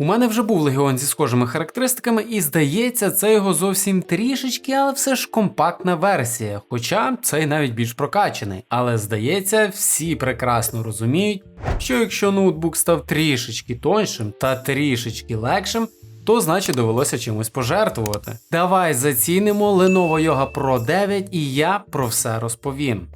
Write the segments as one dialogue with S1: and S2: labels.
S1: У мене вже був легіон зі схожими характеристиками, і здається, це його зовсім трішечки, але все ж компактна версія. Хоча цей навіть більш прокачаний. Але здається, всі прекрасно розуміють, що якщо ноутбук став трішечки тоншим та трішечки легшим, то значить довелося чимось пожертвувати. Давай зацінимо Lenovo Yoga Pro 9 і я про все розповім.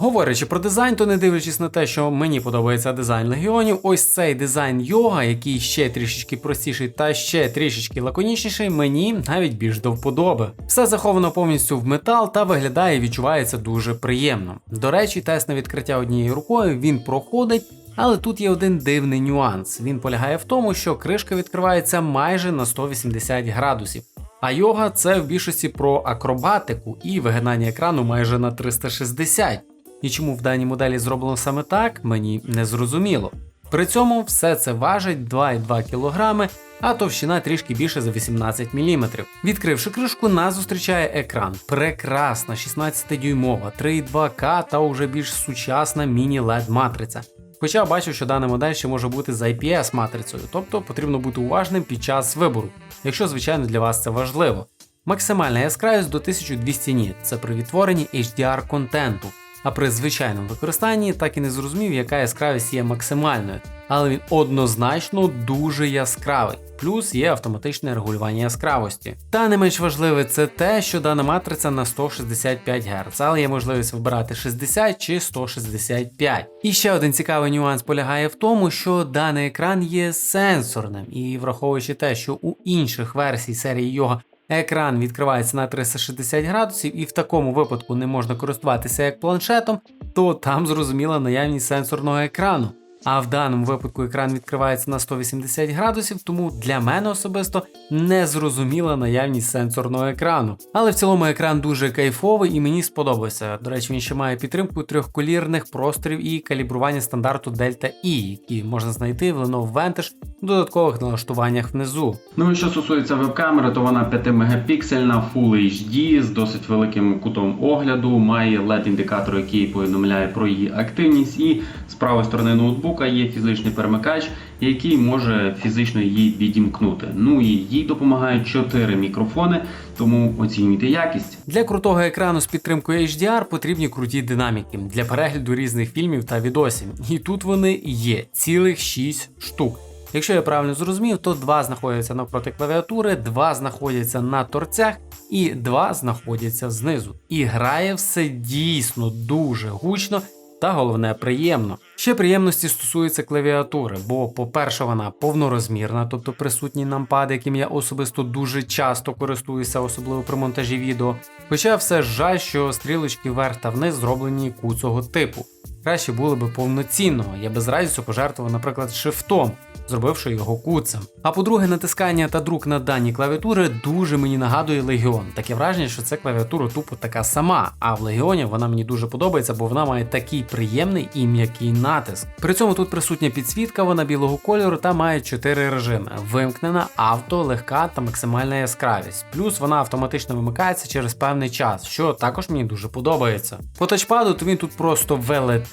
S1: Говорячи про дизайн, то не дивлячись на те, що мені подобається дизайн легіонів, ось цей дизайн йога, який ще трішечки простіший та ще трішечки лаконічніший, мені навіть більш до вподоби. Все заховано повністю в метал та виглядає і відчувається дуже приємно. До речі, тест на відкриття однією рукою він проходить. Але тут є один дивний нюанс. Він полягає в тому, що кришка відкривається майже на 180 градусів. А йога це в більшості про акробатику і вигинання екрану майже на 360. І чому в даній моделі зроблено саме так, мені не зрозуміло. При цьому все це важить 2,2 кг, а товщина трішки більше за 18 мм. Відкривши кришку, нас зустрічає екран. Прекрасна 16-дюймова, 3,2К та уже більш сучасна міні-LED матриця. Хоча бачу, що дана модель ще може бути з IPS матрицею, тобто потрібно бути уважним під час вибору, якщо звичайно для вас це важливо. Максимальна яскравість до 1200 ніт це при відтворенні HDR контенту. А при звичайному використанні так і не зрозумів, яка яскравість є максимальною, але він однозначно дуже яскравий. Плюс є автоматичне регулювання яскравості. Та не менш важливе це те, що дана матриця на 165 Гц, але є можливість вибирати 60 чи 165. І ще один цікавий нюанс полягає в тому, що даний екран є сенсорним, і враховуючи те, що у інших версій серії йога екран відкривається на 360 градусів, і в такому випадку не можна користуватися як планшетом, то там зрозуміла наявність сенсорного екрану. А в даному випадку екран відкривається на 180 градусів, тому для мене особисто не зрозуміла наявність сенсорного екрану. Але в цілому екран дуже кайфовий і мені сподобався. До речі, він ще має підтримку трьохколірних просторів і калібрування стандарту Delta E, які можна знайти в Lenovo Vantage в додаткових налаштуваннях внизу.
S2: Ну і що стосується веб-камери, то вона 5 мегапіксельна, Full HD з досить великим кутом огляду, має LED-індикатор, який повідомляє про її активність, і з правої сторони ноутбука є фізичний перемикач, який може фізично її відімкнути. Ну і їй допомагають 4 мікрофони, тому оцінюйте якість.
S1: Для крутого екрану з підтримкою HDR потрібні круті динаміки для перегляду різних фільмів та відосів. І тут вони є цілих 6 штук. Якщо я правильно зрозумів, то два знаходяться навпроти клавіатури, два знаходяться на торцях і два знаходяться знизу. І грає все дійсно дуже гучно. Та головне приємно. Ще приємності стосуються клавіатури, бо, по-перше, вона повнорозмірна, тобто присутній нампад, яким я особисто дуже часто користуюся, особливо при монтажі відео. Хоча все жаль, що стрілочки вверх та вниз зроблені куцого типу. Краще було би повноцінного, я без разі пожертвував, наприклад, шифтом, зробивши його куцем. А по-друге, натискання та друк на дані клавіатури дуже мені нагадує Легіон. Таке враження, що це клавіатура тупо така сама. А в Легіоні вона мені дуже подобається, бо вона має такий приємний і м'який натиск. При цьому тут присутня підсвітка, вона білого кольору та має чотири режими: вимкнена, авто, легка та максимальна яскравість. Плюс вона автоматично вимикається через певний час, що також мені дуже подобається. По тачпаду то він тут просто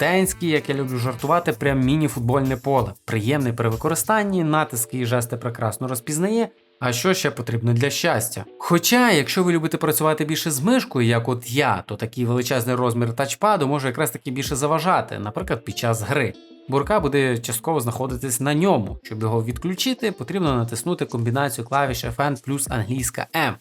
S1: велетенський, як я люблю жартувати, прям міні-футбольне поле. Приємний при використанні, натиски і жести прекрасно розпізнає. А що ще потрібно для щастя? Хоча, якщо ви любите працювати більше з мишкою, як от я, то такий величезний розмір тачпаду може якраз таки більше заважати, наприклад, під час гри. Бурка буде частково знаходитись на ньому. Щоб його відключити, потрібно натиснути комбінацію клавіш FN плюс англійська M.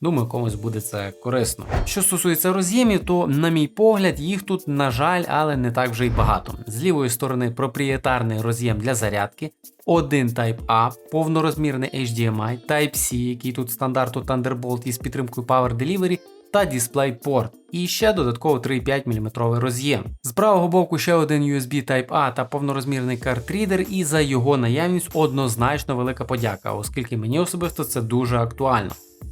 S1: Думаю, комусь буде це корисно. Що стосується роз'ємів, то, на мій погляд, їх тут, на жаль, але не так вже й багато. З лівої сторони проприєтарний роз'єм для зарядки, один Type-A, повнорозмірний HDMI, Type-C, який тут стандарту Thunderbolt із підтримкою Power Delivery, та DisplayPort. І ще додатково 3,5 мм роз'єм. З правого боку ще один USB Type-A та повнорозмірний картрідер, і за його наявність однозначно велика подяка, оскільки мені особисто це дуже актуально.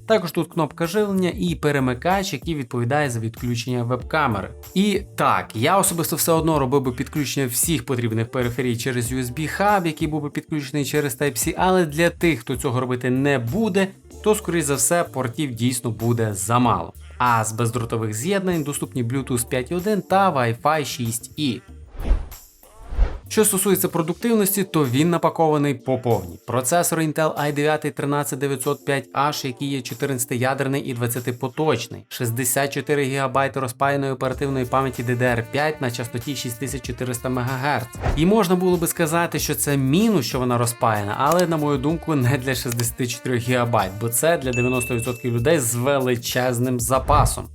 S1: Також тут кнопка живлення і перемикач, який відповідає за відключення веб-камери. І так, я особисто все одно робив би підключення всіх потрібних периферій через USB-хаб, який був би підключений через Type-C, але для тих, хто цього робити не буде, то, скоріш за все, портів дійсно буде замало. А з бездротових з'єднань доступні Bluetooth 5.1 та Wi-Fi 6E. Що стосується продуктивності, то він напакований по повній. Процесор Intel i9 13905H, який є 14-ядерний і 20-поточний, 64 ГБ розпаяної оперативної пам'яті DDR5 на частоті 6400 МГц. І можна було би сказати, що це мінус, що вона розпаяна, але на мою думку, не для 64 ГБ, бо це для 90% людей з величезним запасом.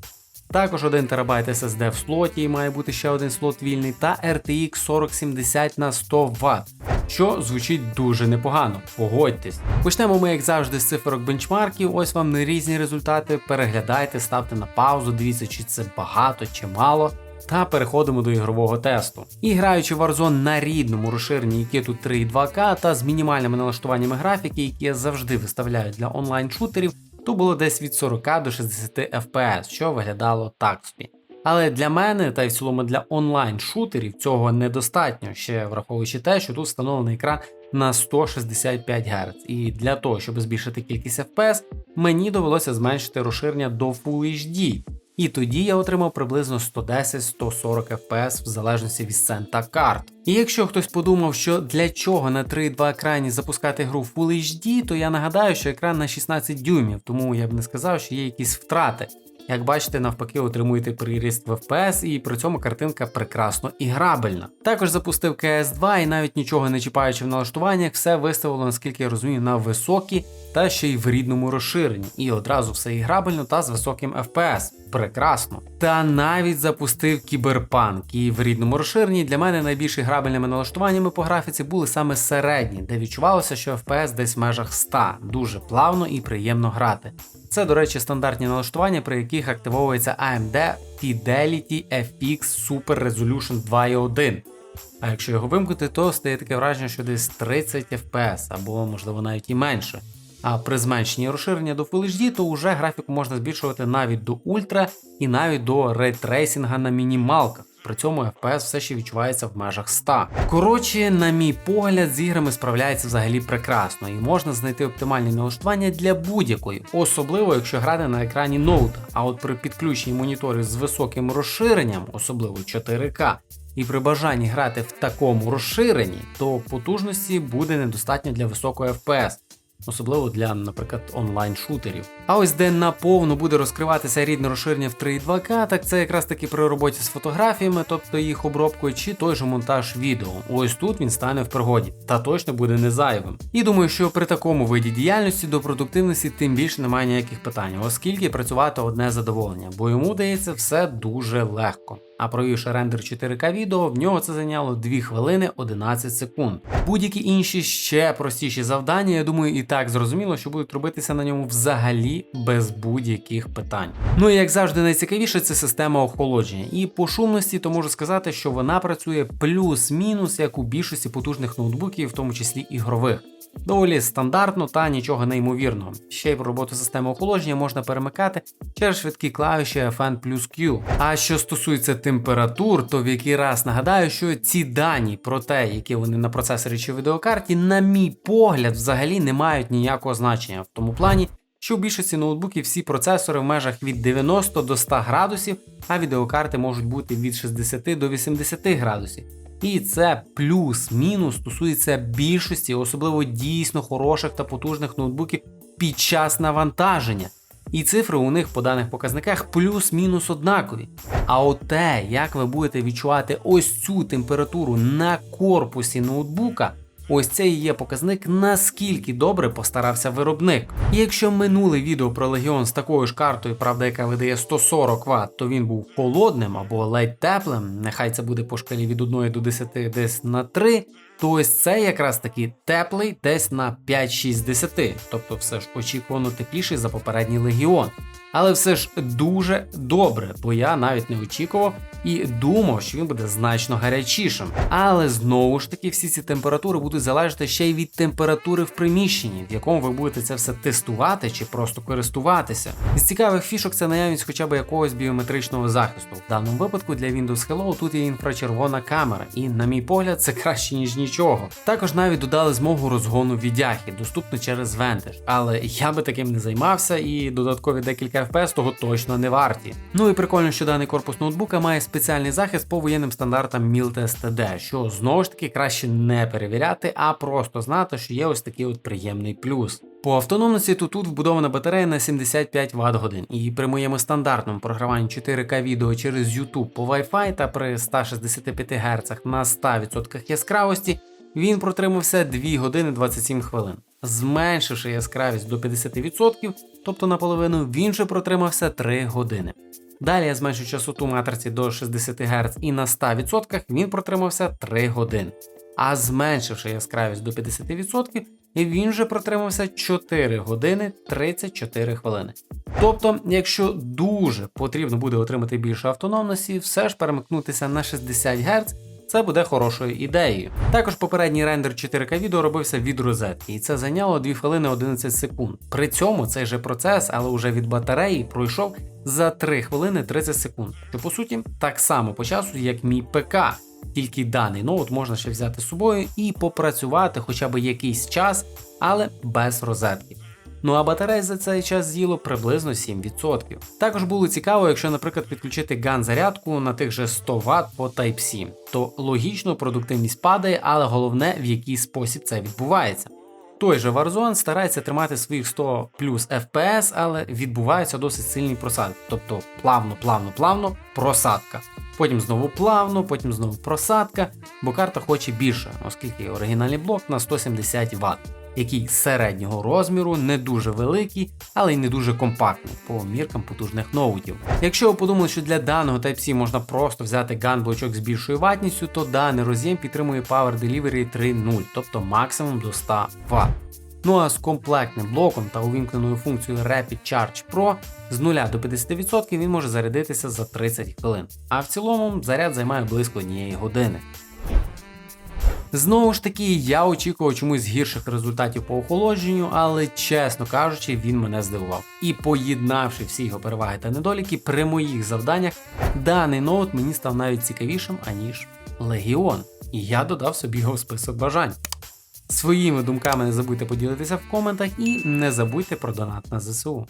S1: Також 1 ТБ SSD в слоті і має бути ще один слот вільний, та RTX 4070 на 100 Вт, що звучить дуже непогано, погодьтесь. Почнемо ми, як завжди, з циферок бенчмарків. Ось вам не різні результати. Переглядайте, ставте на паузу, дивіться, чи це багато чи мало. Та переходимо до ігрового тесту. І граючи Warzone на рідному розширенні, тут 3.2К, та з мінімальними налаштуваннями графіки, які я завжди виставляю для онлайн-шутерів, то було десь від 40 до 60 FPS, що виглядало так собі. Але для мене та й в цілому для онлайн-шутерів цього недостатньо, ще враховуючи те, що тут встановлений екран на 165 Гц. І для того, щоб збільшити кількість FPS, мені довелося зменшити розширення до Full HD. І тоді я отримав приблизно 110-140 FPS в залежності від сента карт. І якщо хтось подумав, що для чого на 3.2 екрані запускати гру в Full HD, то я нагадаю, що екран на 16 дюймів, тому я б не сказав, що є якісь втрати. Як бачите, навпаки, отримуєте приріст в FPS, і при цьому картинка прекрасно і грабельна. Також запустив CS2 і навіть нічого не чіпаючи в налаштуваннях, все виставило, наскільки я розумію, на високі та ще й в рідному розширенні. І одразу все і грабельно та з високим FPS. Прекрасно. Та навіть запустив кіберпанк. І в рідному розширенні для мене найбільш грабельними налаштуваннями по графіці були саме середні, де відчувалося, що FPS десь в межах 100, дуже плавно і приємно грати. Це, до речі, стандартні налаштування, при яких активовується AMD Fidelity FX Super Resolution 2.1. А якщо його вимкнути, то стає таке враження, що десь 30 FPS або можливо навіть і менше. А при зменшенні розширення до Full HD, то вже графіку можна збільшувати навіть до ультра і навіть до рейтрейсінга на мінімалках. При цьому FPS все ще відчувається в межах 100. Коротше, на мій погляд, з іграми справляється взагалі прекрасно, і можна знайти оптимальні налаштування для будь-якої, особливо якщо грати на екрані ноута. А от при підключенні моніторів з високим розширенням, особливо 4К, і при бажанні грати в такому розширенні, то потужності буде недостатньо для високої FPS. Особливо для, наприклад, онлайн-шутерів. А ось де наповну буде розкриватися рідне розширення в 3.2К, так це якраз таки при роботі з фотографіями, тобто їх обробкою, чи той же монтаж відео. Ось тут він стане в пригоді, та точно буде не зайвим. І думаю, що при такому виді діяльності до продуктивності тим більше немає ніяких питань, оскільки працювати одне задоволення, бо йому дається все дуже легко. А провівши рендер 4К відео, в нього це зайняло 2 хвилини 11 секунд. Будь-які інші ще простіші завдання, я думаю, і так зрозуміло, що будуть робитися на ньому взагалі без будь-яких питань. Ну і як завжди, найцікавіше це система охолодження. І по шумності, то можу сказати, що вона працює плюс-мінус, як у більшості потужних ноутбуків, в тому числі ігрових. Доволі стандартно та нічого неймовірного. Ще й в роботу системи охолодження можна перемикати через швидкі клавіші FN плюс Q. А що стосується температур, то в який раз нагадаю, що ці дані про те, які вони на процесорі чи відеокарті, на мій погляд, взагалі не мають ніякого значення в тому плані. Що в більшості ноутбуків всі процесори в межах від 90 до 100 градусів, а відеокарти можуть бути від 60 до 80 градусів. І це плюс-мінус стосується більшості, особливо дійсно хороших та потужних ноутбуків під час навантаження. І цифри у них по даних показниках плюс-мінус однакові. А от те, як ви будете відчувати ось цю температуру на корпусі ноутбука, ось це і є показник, наскільки добре постарався виробник. І якщо минуле відео про Legion з такою ж картою, правда, яка видає 140 Вт, то він був холодним або ледь теплим, нехай це буде по шкалі від 1 до 10 десь на 3, то ось це якраз таки теплий десь на 5-6 з 10, тобто все ж очікувано тепліший за попередній легіон. Але все ж дуже добре, бо я навіть не очікував і думав, що він буде значно гарячішим. Але знову ж таки, всі ці температури будуть залежати ще й від температури в приміщенні, в якому ви будете це все тестувати чи просто користуватися. З цікавих фішок це наявність хоча б якогось біометричного захисту. В даному випадку для Windows Hello тут є інфрачервона камера, і, на мій погляд, це краще ніж нічого. Також навіть додали змогу розгону відяхи, доступно через Vantage. Але я би таким не займався, і додаткові декілька FPS того точно не варті. Ну і прикольно, що даний корпус ноутбука має спеціальний захист по воєнним стандартам MILT STD, що знову ж таки краще не перевіряти, а просто знати, що є ось такий от приємний плюс. По автономності то тут вбудована батарея на 75 Вт годин, і при моєму стандартному програванні 4К відео через YouTube по Wi-Fi та при 165 Гц на 100% яскравості він протримався 2 години 27 хвилин. Зменшивши яскравість до 50%, тобто наполовину, він же протримався 3 години. Далі я зменшив частоту матриці до 60 Гц і на 100% він протримався 3 години. А зменшивши яскравість до 50%, він же протримався 4 години 34 хвилини. Тобто, якщо дуже потрібно буде отримати більше автономності, все ж перемикнутися на 60 Гц це буде хорошою ідеєю. Також попередній рендер 4К відео робився від розетки, і це зайняло 2 хвилини 11 секунд. При цьому цей же процес, але вже від батареї, пройшов за 3 хвилини 30 секунд, що по суті так само по часу, як мій ПК. Тільки даний ноут можна ще взяти з собою і попрацювати хоча б якийсь час, але без розетки. Ну а батарей за цей час з'їло приблизно 7%. Також було цікаво, якщо, наприклад, підключити ган зарядку на тих же 100 Вт по Type-C, то логічно продуктивність падає, але головне в який спосіб це відбувається. Той же Warzone старається тримати своїх 100 плюс FPS, але відбуваються досить сильні просадки, тобто плавно, плавно, плавно просадка. Потім знову плавно, потім знову просадка, бо карта хоче більше, оскільки оригінальний блок на 170 Вт, який середнього розміру, не дуже великий, але й не дуже компактний по міркам потужних ноутів. Якщо ви подумали, що для даного Type-C можна просто взяти ган-блочок з більшою ватністю, то даний роз'єм підтримує Power Delivery 3.0, тобто максимум до 100 Вт. Ну а з комплектним блоком та увімкненою функцією Rapid Charge Pro з 0 до 50% він може зарядитися за 30 хвилин, а в цілому заряд займає близько однієї години. Знову ж таки, я очікував чомусь гірших результатів по охолодженню, але чесно кажучи, він мене здивував. І поєднавши всі його переваги та недоліки, при моїх завданнях даний ноут мені став навіть цікавішим, аніж Легіон. І я додав собі його в список бажань. Своїми думками не забудьте поділитися в коментах і не забудьте про донат на ЗСУ.